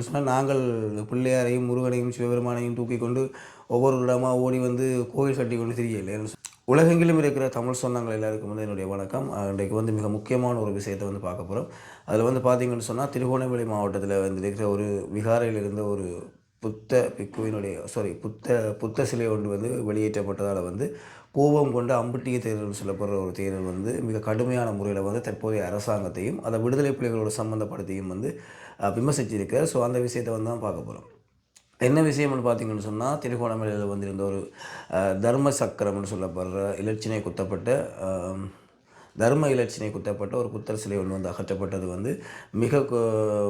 சொன்னால் நாங்கள் பிள்ளையாரையும் முருகனையும் சிவபெருமானையும் தூக்கி கொண்டு ஒவ்வொரு இடமாக ஓடி வந்து கோயில் கட்டி கொண்டு தெரியல உலகெங்கிலும் இருக்கிற தமிழ் சொந்தங்கள் எல்லாருக்கும் வந்து என்னுடைய வணக்கம். இன்றைக்கு வந்து மிக முக்கியமான ஒரு விஷயத்தை வந்து பார்க்க போகிறோம் அதில் வந்து பார்த்தீங்கன்னு சொன்னால் திருகோணமலை மாவட்டத்தில் வந்து இருக்கிற ஒரு விகாரையில் இருந்த ஒரு புத்த பிக்குவினுடைய சாரி புத்த புத்த சிலை ஒன்று வந்து வெளியேற்றப்பட்டதால் வந்து கோபம் கொண்ட அம்புட்டிய தேர்தல் சொல்லப்படுற ஒரு தேர்தல் வந்து மிக கடுமையான முறையில் வந்து தற்போதைய அரசாங்கத்தையும் அதை விடுதலை புலிகளோட சம்மந்தப்படுத்தியும் வந்து அஹ், விமர்சிச்சிருக்கார். ஸோ அந்த விஷயத்தை வந்து தான் பார்க்க போகிறோம் என்ன விஷயம்னு பார்த்தீங்கன்னு சொன்னால் திருகோணமலையில் வந்திருந்த ஒரு தர்ம சக்கரம்னு சொல்லப்படுற இலச்சினை குத்தப்பட்ட தர்ம இலட்சினை குத்தப்பட்ட ஒரு புத்தர் சிலை ஒன்று வந்து அகற்றப்பட்டது வந்து மிக கோ-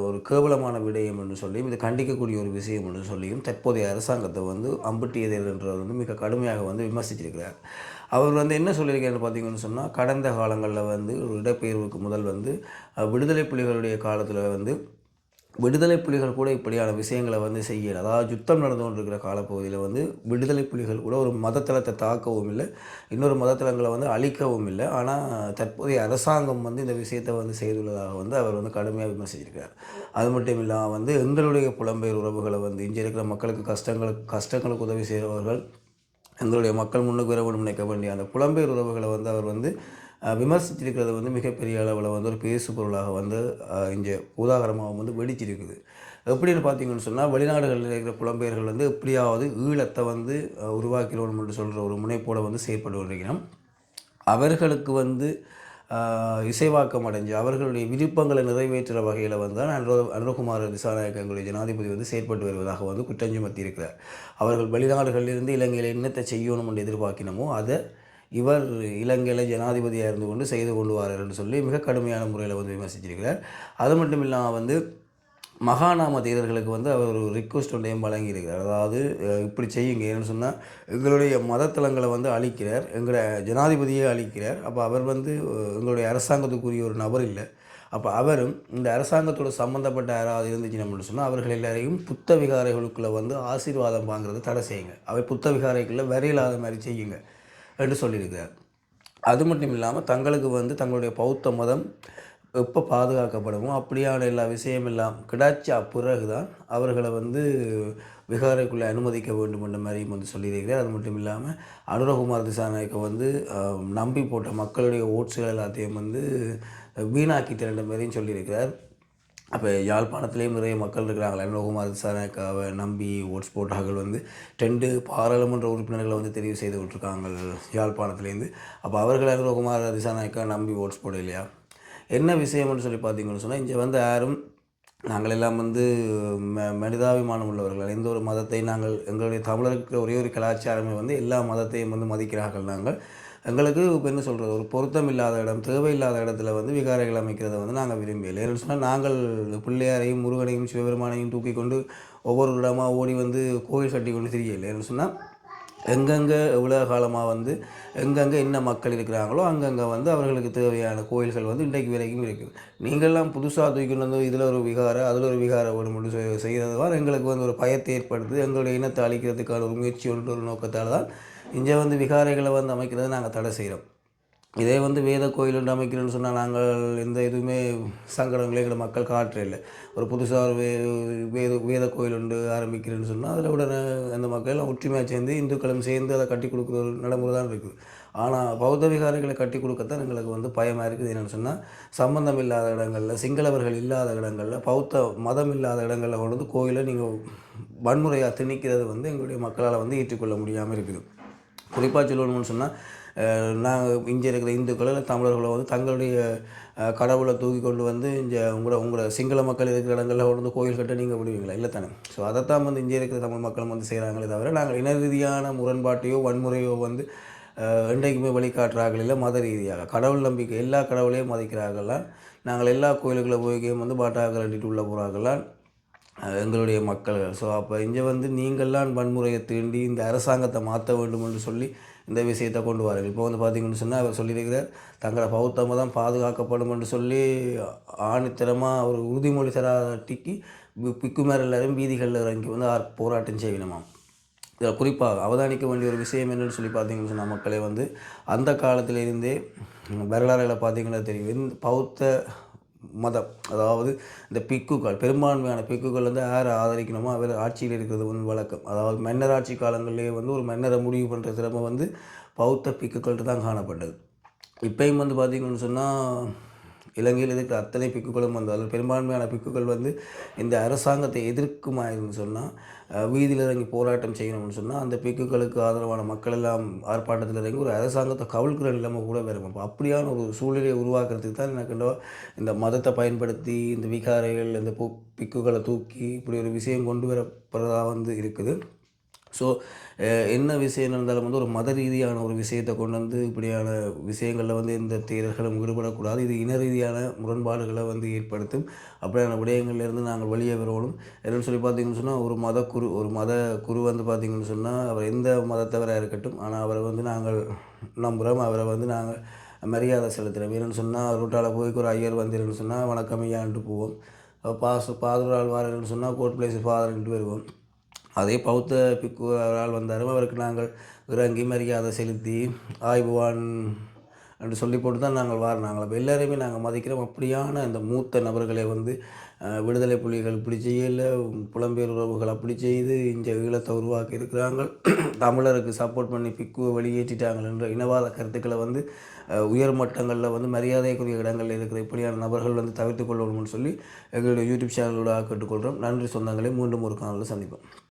ஒரு கேவலமான விடயம் என்று சொல்லியும் இது கண்டிக்கக்கூடிய ஒரு விஷயம் என்று சொல்லியும் தற்போதைய அரசாங்கத்தை வந்து அம்புட்டியதர் என்றவர் வந்து மிக கடுமையாக வந்து விமர்சித்திருக்கிறார் அவர் வந்து என்ன சொல்லியிருக்காருன்னு பார்த்தீங்கன்னு சொன்னால் கடந்த காலங்களில் வந்து ஒரு இடப்பெயர்வுக்கு முதல் வந்து விடுதலை புலிகளுடைய காலத்தில் வந்து விடுதலை புலிகள் கூட இப்படியான விஷயங்களை வந்து செய்யல. அதாவது யுத்தம் நடந்து கொண்டிருக்கிற காலப்பகுதியில் வந்து விடுதலை புலிகள் கூட ஒரு மதத்தளத்தை தாக்கவும் இல்லை இன்னொரு மதத்தளங்களை வந்து அழிக்கவும் இல்லை. ஆனால் தற்போதைய அரசாங்கம் வந்து இந்த விஷயத்தை வந்து செய்துள்ளதாக வந்து அவர் வந்து கடுமையாக விமர்சிச்சிருக்கார். அது மட்டும் இல்லாமல் வந்து எங்களுடைய புலம்பெயர் உறவுகளை வந்து இங்கே இருக்கிற மக்களுக்கு கஷ்டங்களுக்கு கஷ்டங்களுக்கு உதவி செய்கிறவர்கள் எங்களுடைய மக்கள் முன்னுக்கு வர வேண்டும் நினைக்க வேண்டிய அந்த புலம்பெயர் உறவுகளை வந்து அவர் வந்து விமர்சித்திருக்கிறது வந்து மிகப்பெரிய அளவில் வந்து ஒரு பேசு பொருளாக வந்து இங்கே உதாகரமாக வந்து வெடிச்சிருக்குது எப்படின்னு பார்த்தீங்கன்னு சொன்னால் வெளிநாடுகளில் இருக்கிற புலம்பெயர்கள் வந்து எப்படியாவது ஈழத்தை வந்து அஹ், உருவாக்கிடணும் என்று சொல்கிற ஒரு முனைப்போடு வந்து செயற்பட்டு வருகிறோம். அவர்களுக்கு வந்து இசைவாக்கம் அடைஞ்சு அவர்களுடைய விருப்பங்களை நிறைவேற்றுற வகையில் வந்து தான் அனுர அனுரகுமார் திசாநாயக்கங்களுடைய ஜனாதிபதி வந்து செயற்பட்டு வருவதாக வந்து குற்றஞ்சுமத்தி இருக்கிறார் அவர்கள் வெளிநாடுகளிலிருந்து இலங்கையில் என்னத்தை செய்யணும் என்று எதிர்பார்க்கினமோ அதை இவர் இலங்கையில் ஜனாதிபதியாக இருந்து கொண்டு செய்து கொண்டு வரார்னு சொல்லி மிக கடுமையான முறையில் வந்து விமர்சிச்சிருக்கிறார். அது மட்டும் இல்லாமல் வந்து மகாநாம தேரர்களுக்கு வந்து அவர் ஒரு ரிக்வஸ்ட் ஒன்றையும் வழங்கியிருக்கிறார். அதாவது இப்படி செய்யுங்க. ஏன்னு சொன்னால் எங்களுடைய மதத்தலங்களை வந்து அழிக்கிறார். எங்களுடைய ஜனாதிபதியே அழிக்கிறார். அப்போ அவர் வந்து எங்களுடைய அரசாங்கத்துக்குரிய ஒரு நபர் இல்லை. அப்போ அவரும் இந்த அரசாங்கத்தோட சம்மந்தப்பட்ட யாராவது இருந்துச்சுன்னு சொன்னால் அவர்கள் எல்லாரையும் புத்த விகாரைகளுக்குள்ளே வந்து ஆசீர்வாதம் வாங்குறதை தடை செய்யுங்க. அவை புத்த விகாரைக்குள்ளே வரையில்லாத மாதிரி செய்யுங்க. என்று சொல்லியிருக்கிறார். அது மட்டும் இல்லாமல் தங்களுக்கு வந்து தங்களுடைய பௌத்த மதம் எப்போ பாதுகாக்கப்படுமோ அப்படியான எல்லா விஷயம் எல்லாம் கிடைச்ச பிறகு தான் அவர்களை வந்து விகாரைக்குள்ளே அனுமதிக்க வேண்டும் என்ற மாதிரியும் வந்து சொல்லியிருக்கிறார். அது மட்டும் இல்லாமல் அனுரகுமார் திசாநாயக்கை வந்து நம்பி போட்ட மக்களுடைய ஓட்ஸுகள் எல்லாத்தையும் வந்து வீணாக்கி திரண்ட மாதிரியும் சொல்லியிருக்கிறார். அப்போ யாழ்ப்பாணத்துலேயும் நிறைய மக்கள் இருக்கிறாங்களா. அனுரகுமார் திசாநாயக்காவை நம்பி ஓட்ஸ் போட்டார்கள் வந்து ரெண்டு பாராளுமன்ற உறுப்பினர்களை வந்து தெரிவு செய்து விட்டுருக்காங்க யாழ்ப்பாணத்துலேருந்து அப்போ அவர்கள் அனுரகுமார் திசாநாயக்கா நம்பி ஓட்ஸ் போட இல்லையா? என்ன விஷயம்னு சொல்லி பார்த்தீங்கன்னு சொன்னால் இங்கே வந்து யாரும் நாங்கள் எல்லாம் வந்து மனிதாபிமானம் உள்ளவர்கள். எந்த ஒரு மதத்தை நாங்கள் எங்களுடைய தமிழருக்கு ஒரே ஒரு கலாச்சாரமே வந்து எல்லா மதத்தையும் வந்து மதிக்கிறார்கள் நாங்கள். எங்களுக்கு இப்போ என்ன சொல்கிறது ஒரு பொருத்தம் இல்லாத இடம் தேவையில்லாத இடத்துல வந்து விகாரைகள் அமைக்கிறதை வந்து நாங்கள் விரும்பல ஏன்னு சொன்னால் நாங்கள் பிள்ளையாரையும் முருகனையும் சிவபெருமானையும் தூக்கி கொண்டு ஒவ்வொரு இடமாக ஓடி வந்து கோயில் கட்டி கொண்டு தெரியலை ஏன்னு சொன்னால் எங்கெங்கே எவ்வளோ காலமாக வந்து எங்கெங்கே என்ன மக்கள் இருக்கிறாங்களோ அங்கங்கே வந்து அவர்களுக்கு தேவையான கோயில்கள் வந்து இன்றைக்கு வரைக்கும் இருக்குது நீங்கள்லாம் புதுசாக தூக்கிட்டு வந்து இதில் ஒரு விகாரம் அதில் ஒரு விகாரம் ஒன்று மட்டும் செய்கிறது எங்களுக்கு வந்து ஒரு பயத்தை ஏற்படுத்துது. எங்களுடைய இனத்தை அழிக்கிறதுக்கான ஒரு முயற்சி ஒன்று ஒரு நோக்கத்தால் தான் இங்கே வந்து விகாரைகளை வந்து அமைக்கிறது நாங்கள் தடை செய்கிறோம். இதே வந்து வேத கோயில் ஒன்று அமைக்கிறோன்னு சொன்னால் நாங்கள் எந்த இதுவுமே சங்கடங்களே எங்களை மக்கள் காட்டுற இல்லை. ஒரு புதுசாக ஒரு வே வேத வேத கோயில் ஒன்று ஆரம்பிக்கிறேன்னு சொன்னால் அதில் உடனே அந்த மக்கள் எல்லாம் ஒற்றுமையாக சேர்ந்து இந்துக்களும் சேர்ந்து அதை கட்டி கொடுக்குற ஒரு நடைமுறை தான் இருக்குது. ஆனால் பௌத்த விகாரைகளை கட்டி கொடுக்கத்தான் எங்களுக்கு வந்து பயமாக இருக்குது. என்னென்னு சொன்னால் சம்பந்தம் இல்லாத இடங்களில் சிங்களவர்கள் இல்லாத இடங்களில் பௌத்த மதம் இல்லாத இடங்களில் கொண்டு வந்து கோயிலை நீங்கள் வன்முறையாக திணிக்கிறது வந்து எங்களுடைய மக்களால் வந்து ஏற்றுக்கொள்ள முடியாமல் இருக்குது. குறிப்பாக சொல்லணும்னு சொன்னால் நாங்கள் இங்கே இருக்கிற இந்துக்களோ இல்லை தமிழர்களோ வந்து தங்களுடைய கடவுளை தூக்கி கொண்டு வந்து இங்கே உங்களை உங்களை சிங்கள மக்கள் இருக்கிற இடங்களில் வந்து கோயில் கட்ட நீங்கள் விடுவீங்களா? இல்லை தானே. ஸோ அதைத்தான் வந்து இங்கே இருக்கிற தமிழ் மக்களும் வந்து செய்கிறாங்களே தவிர நாங்கள் இன ரீதியான முரண்பாட்டையோ வன்முறையோ வந்து என்றைக்குமே வழிகாட்டுறார்கள் இல்லை மத ரீதியாக. கடவுள் நம்பிக்கை எல்லா கடவுளையும் மதிக்கிறார்கள்லாம் நாங்கள் எல்லா கோயிலுக்குள்ளே போய் வந்து பாட்டாக கட்டிட்டு உள்ளே போகிறார்கள்லாம் எங்களுடைய மக்கள் ஸோ அப்போ இங்கே வந்து நீங்கள்லாம் வன்முறையை தீண்டி இந்த அரசாங்கத்தை மாற்ற வேண்டும் என்று சொல்லி இந்த விஷயத்தை கொண்டு வராங்க இப்போ வந்து பார்த்தீங்கன்னு சொன்னால் அவர் சொல்லியிருக்கிறார் தங்களை பௌத்தம் தான் பாதுகாக்கப்படும் என்று சொல்லி ஆணித்தரமாக ஒரு உறுதிமொழி தராட்டிக்கு பிக்குமார் எல்லாரும் வீதிகளில் இறங்கி வந்து ஆர் போராட்டம் செய்யணுமாம் இதில் குறிப்பாக அவதானிக்க வேண்டிய ஒரு விஷயம் என்னென்னு சொல்லி பார்த்தீங்கன்னு சொன்னால் மக்களே வந்து அந்த காலத்திலிருந்தே வரலாறுகளை பார்த்தீங்கன்னா தெரியும். பௌத்த மதம். அதாவது இந்த பிக்குகள் பெரும்பான்மையான பிக்குகள் வந்து யார் ஆதரிக்கணுமோ அவர் ஆட்சியில் இருக்கிறது வந்து வழக்கம். அதாவது மன்னர் ஆட்சி காலங்களிலேயே வந்து ஒரு மன்னரை முடிவு பண்ணுற திறமை வந்து பௌத்த பிக்குகள்கிட்ட தான் காணப்பட்டது. இப்பயும் வந்து பார்த்திங்கன்னு சொன்னால் இலங்கையில் இருக்கிற அத்தனை பிக்குகளும் வந்தாலும் பெரும்பான்மையான பிக்குகள் வந்து இந்த அரசாங்கத்தை எதிர்க்குமாயிருன்னு சொன்னால் வீதியில் இறங்கி போராட்டம் செய்யணும்னு சொன்னால் அந்த பிக்குகளுக்கு ஆதரவான மக்கள் எல்லாம் ஆர்ப்பாட்டத்தில் இறங்கி ஒரு அரசாங்கத்தை கவிழ்க்கிற நிலைமை கூட வரும் அப்போ அப்படியான ஒரு சூழ்நிலையை உருவாக்குறதுக்கு தான் எனக்கு இந்த மதத்தை பயன்படுத்தி இந்த விகாரைகள் இந்த பிக்குகளை தூக்கி இப்படி ஒரு விஷயம் கொண்டு வரப்படுறதா வந்து இருக்குது. ஸோ eh, என்ன விஷயம் இருந்தாலும் வந்து ஒரு மத ரீதியான ஒரு விஷயத்தை கொண்டு வந்து இப்படியான விஷயங்களில் வந்து எந்த தேர்தல்களும் ஈடுபடக்கூடாது இது இன ரீதியான முரண்பாடுகளை வந்து ஏற்படுத்தும். அப்படியான விடயங்கள்லேருந்து நாங்கள் வெளியே வரணும் என்னென்னு சொல்லி பார்த்தீங்கன்னு சொன்னால் ஒரு மத குரு ஒரு மத குரு வந்து பார்த்திங்கன்னு சொன்னால் அவர் எந்த மதத்தவராக இருக்கட்டும் ஆனால் அவரை வந்து நாங்கள் நம்புகிறோம் அவரை வந்து நாங்கள் மரியாதை செலுத்துகிறோம் என்னென்னு சொன்னால் ரூட்டால் போய் ஒரு ஐயர் வந்திருன்னு சொன்னால் வணக்கம் ஐயான்ட்டு போவோம். பாசு பாதுரால் வாரன்னு சொன்னால் கோர்ட் பிளேஸ் ஃபாதர்ன்ட்டு வருவோம். அதே பௌத்த பிக்கு அவரால் வந்தாலும் அவருக்கு நாங்கள் இறங்கி மரியாதை செலுத்தி ஆய்வுவான் என்று சொல்லி போட்டு தான் நாங்கள் வாரினாங்கள் அப்போ எல்லாரையுமே நாங்கள் மதிக்கிறோம். அப்படியான இந்த மூத்த நபர்களை வந்து விடுதலை புலிகள் இப்படி செய்யல புலம்பெயர் உறவுகள் அப்படி செய்து இந்த ஈழத்தை உருவாக்கி இருக்கிறாங்க தமிழருக்கு சப்போர்ட் பண்ணி பிக்குவை வெளியேற்றிட்டாங்கள் என்ற இனவாத கருத்துக்களை வந்து உயர் மட்டங்களில் வந்து மரியாதைக்குரிய இடங்களில் இருக்கிற இப்படியான நபர்கள் வந்து தவிர்த்து கொள்ளணும்னு சொல்லி எங்களுடைய யூடியூப் சேனலோட கேட்டுக்கொள்கிறோம் நன்றி சொந்தங்களை. மீண்டும் ஒரு காணொலியில் சந்திப்போம்.